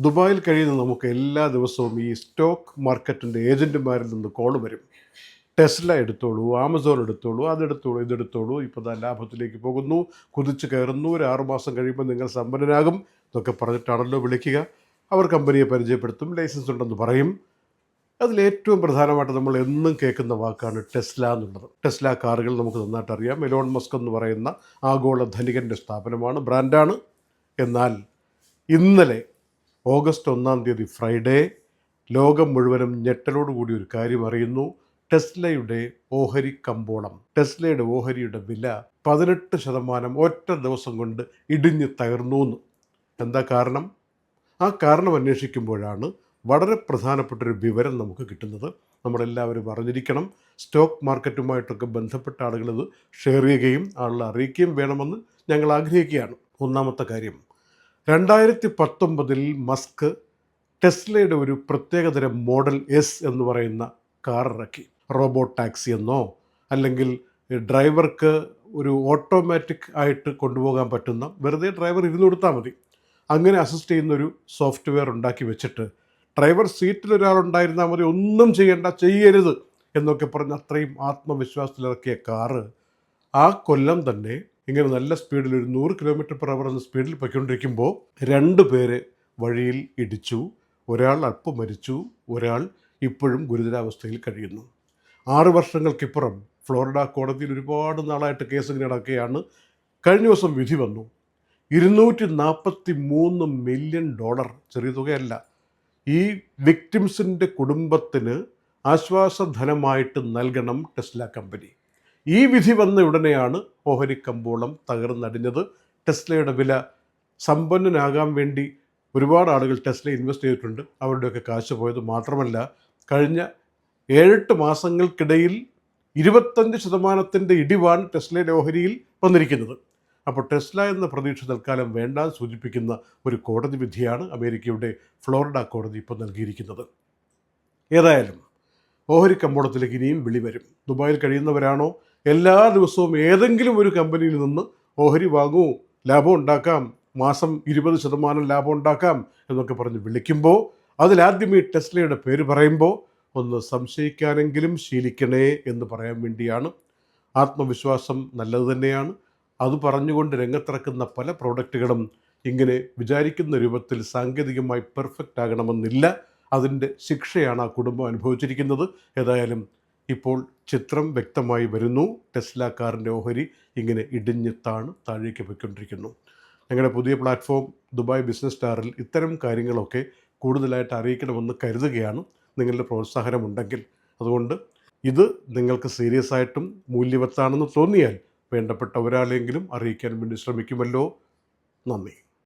ദുബായിൽ കഴിയുന്ന നമുക്ക് എല്ലാ ദിവസവും ഈ സ്റ്റോക്ക് മാർക്കറ്റിന്റെ ഏജന്റുമാരിൽ നിന്ന് കോൾ വരും. ടെസ്ല എടുത്തോളൂ ആമസോൺ എടുത്തോളൂ അതെടുത്തോളൂ ഇതെടുത്തോളൂ. ഇപ്പോൾ ദാ ലാഭത്തിലേക്ക് പോകുന്നു കുതിച്ച് കയറുന്നു. ഒരു ആറുമാസം കഴിയുമ്പോൾ നിങ്ങൾ സമ്പന്നനാകും എന്നൊക്കെ പറഞ്ഞിട്ടാണല്ലോ വിളിക്കുക. അവർ കമ്പനിയെ പരിചയപ്പെടുത്തും ലൈസൻസ് ഉണ്ടെന്ന് പറയും. അതിലേറ്റവും പ്രധാനമായിട്ട് നമ്മൾ എന്നും കേൾക്കുന്ന വാക്കാണ് ടെസ്ല എന്നുള്ളത്. ടെസ്ല കാറുകൾ നമുക്ക് നന്നായിട്ട് അറിയാം. എലോൺ മസ്ക് എന്ന് പറയുന്ന ആഗോള ധനികന്റെ സ്ഥാപനമാണ് ബ്രാൻഡാണ്. എന്നാൽ ഇന്നലെ ഓഗസ്റ്റ് ഒന്നാം തീയതി ഫ്രൈഡേ. ലോകം മുഴുവനും ഞെട്ടലോടുകൂടി ഒരു കാര്യം അറിയുന്നു. ടെസ്ലയുടെ ഓഹരി കമ്പോളം. ടെസ്ലയുടെ ഓഹരിയുടെ വില പതിനെട്ട് ശതമാനം ഒറ്റ ദിവസം കൊണ്ട് ഇടിഞ്ഞ് തകർന്നു എന്ന് എന്താ കാരണം? ആ കാരണം അന്വേഷിക്കുമ്പോഴാണ് വളരെ പ്രധാനപ്പെട്ടൊരു വിവരം നമുക്ക് കിട്ടുന്നത്. നമ്മളെല്ലാവരും അറിഞ്ഞിരിക്കണം. സ്റ്റോക്ക് മാർക്കറ്റുമായിട്ടൊക്കെ ബന്ധപ്പെട്ട ആളുകൾ ഇത് ഷെയർ ചെയ്യുകയും ആളുകളെ അറിയിക്കുകയും വേണമെന്ന് ഞങ്ങൾ ആഗ്രഹിക്കുകയാണ്. ഒന്നാമത്തെ കാര്യം രണ്ടായിരത്തി പത്തൊമ്പതിൽ മസ്ക് ടെസ്ലയുടെ ഒരു പ്രത്യേകതരം മോഡൽ എസ് എന്ന് പറയുന്ന കാർ ഇറക്കി. റോബോട്ട് ടാക്സി എന്നോ അല്ലെങ്കിൽ ഡ്രൈവർക്ക് ഒരു ഓട്ടോമാറ്റിക് ആയിട്ട് കൊണ്ടുപോകാൻ പറ്റുന്ന വെറുതെ ഡ്രൈവർ ഇരുന്ന് കൊടുത്താൽ മതി. അങ്ങനെ അസിസ്റ്റ് ചെയ്യുന്ന ഒരു സോഫ്റ്റ്വെയർ ഉണ്ടാക്കി വെച്ചിട്ട് ഡ്രൈവർ സീറ്റിൽ ഒരാളുണ്ടായിരുന്നാൽ മതി ഒന്നും ചെയ്യേണ്ട ചെയ്യരുത് എന്നൊക്കെ പറഞ്ഞ് അത്രയും ആത്മവിശ്വാസത്തിലിറക്കിയ കാറ് ആ കൊല്ലം തന്നെ ഇങ്ങനെ നല്ല സ്പീഡിൽ ഒരു നൂറ് കിലോമീറ്റർ പെർ അവർ എന്ന സ്പീഡിൽ പൊയ്ക്കൊണ്ടിരിക്കുമ്പോൾ രണ്ട് പേര് വഴിയിൽ ഇടിച്ചു ഒരാൾ അല്പം മരിച്ചു ഒരാൾ ഇപ്പോഴും ഗുരുതരാവസ്ഥയിൽ കഴിയുന്നു. ആറ് വർഷങ്ങൾക്കിപ്പുറം ഫ്ലോറിഡ കോടതിയിൽ ഒരുപാട് നാളായിട്ട് കേസ് ഇങ്ങനെ നടക്കുകയാണ്. കഴിഞ്ഞ ദിവസം വിധി വന്നു. ഇരുന്നൂറ്റി നാൽപ്പത്തി മൂന്ന് മില്യൺ ഡോളർ ചെറിയ തുകയല്ല. ഈ വിക്ടിംസിന്റെ കുടുംബത്തിന് ആശ്വാസധനമായിട്ട് നൽകണം ടെസ്ല കമ്പനി. ഈ വിധി വന്ന ഉടനെയാണ് ഓഹരി കമ്പോളം തകർന്നടിഞ്ഞത്. ടെസ്ലയുടെ വില സമ്പന്നനാകാൻ വേണ്ടി ഒരുപാട് ആളുകൾ ടെസ്ല ഇൻവെസ്റ്റ് ചെയ്തിട്ടുണ്ട്. അവരുടെയൊക്കെ കാശ് പോയത് മാത്രമല്ല കഴിഞ്ഞ ഏഴെട്ട് മാസങ്ങൾക്കിടയിൽ ഇരുപത്തഞ്ച് ശതമാനത്തിന്റെ ഇടിവാണ് ടെസ്ലയുടെ ഓഹരിയിൽ വന്നിരിക്കുന്നത്. അപ്പോൾ ടെസ്ല എന്ന പ്രതീക്ഷ തൽക്കാലം വേണ്ടാൻ സൂചിപ്പിക്കുന്ന ഒരു കോടതി വിധിയാണ് അമേരിക്കയുടെ ഫ്ലോറിഡ കോടതി ഇപ്പോൾ നൽകിയിരിക്കുന്നത്. ഏതായാലും ഓഹരി കമ്പോളത്തിലേക്ക് ഇനിയും വിളി വരും. ദുബായിൽ കഴിയുന്നവരാണോ? എല്ലാ ദിവസവും ഏതെങ്കിലും ഒരു കമ്പനിയിൽ നിന്ന് ഓഹരി വാങ്ങൂ ലാഭം ഉണ്ടാക്കാം മാസം ഇരുപത് ശതമാനം ലാഭം ഉണ്ടാക്കാം എന്നൊക്കെ പറഞ്ഞ് വിളിക്കുമ്പോൾ അതിലാദ്യം ഈ ടെസ്ലയുടെ പേര് പറയുമ്പോൾ ഒന്ന് സംശയിക്കാനെങ്കിലും ശീലിക്കണേ എന്ന് പറയാൻ വേണ്ടിയാണ്. ആത്മവിശ്വാസം നല്ലത് തന്നെയാണ്. അത് പറഞ്ഞുകൊണ്ട് രംഗത്തിറക്കുന്ന പല പ്രോഡക്റ്റുകളും ഇങ്ങനെ വിചാരിക്കുന്ന രൂപത്തിൽ സാങ്കേതികമായി പെർഫെക്റ്റ് ആകണമെന്നില്ല. അതിന്റെ ശിക്ഷയാണ് ആ കുടുംബം അനുഭവിച്ചിരിക്കുന്നത്. ഏതായാലും ഇപ്പോൾ ചിത്രം വ്യക്തമായി വരുന്നു. ടെസ്ല കാറിന്റെ ഓഹരി ഇങ്ങനെ ഇടിഞ്ഞ് താണ് താഴേക്ക് പോയിക്കൊണ്ടിരിക്കുന്നു. ഞങ്ങളുടെ പുതിയ പ്ലാറ്റ്ഫോം ദുബായ് ബിസിനസ് സ്റ്റാറിൽ ഇത്തരം കാര്യങ്ങളൊക്കെ കൂടുതലായിട്ട് അറിയിക്കണമെന്ന് കരുതുകയാണ്. നിങ്ങളുടെ പ്രോത്സാഹനമുണ്ടെങ്കിൽ. അതുകൊണ്ട് ഇത് നിങ്ങൾക്ക് സീരിയസ് ആയിട്ടും മൂല്യവത്താണെന്ന് തോന്നിയാൽ വേണ്ടപ്പെട്ട ഒരാളെങ്കിലും അറിയിക്കാൻ വേണ്ടി ശ്രമിക്കുമല്ലോ. നന്ദി.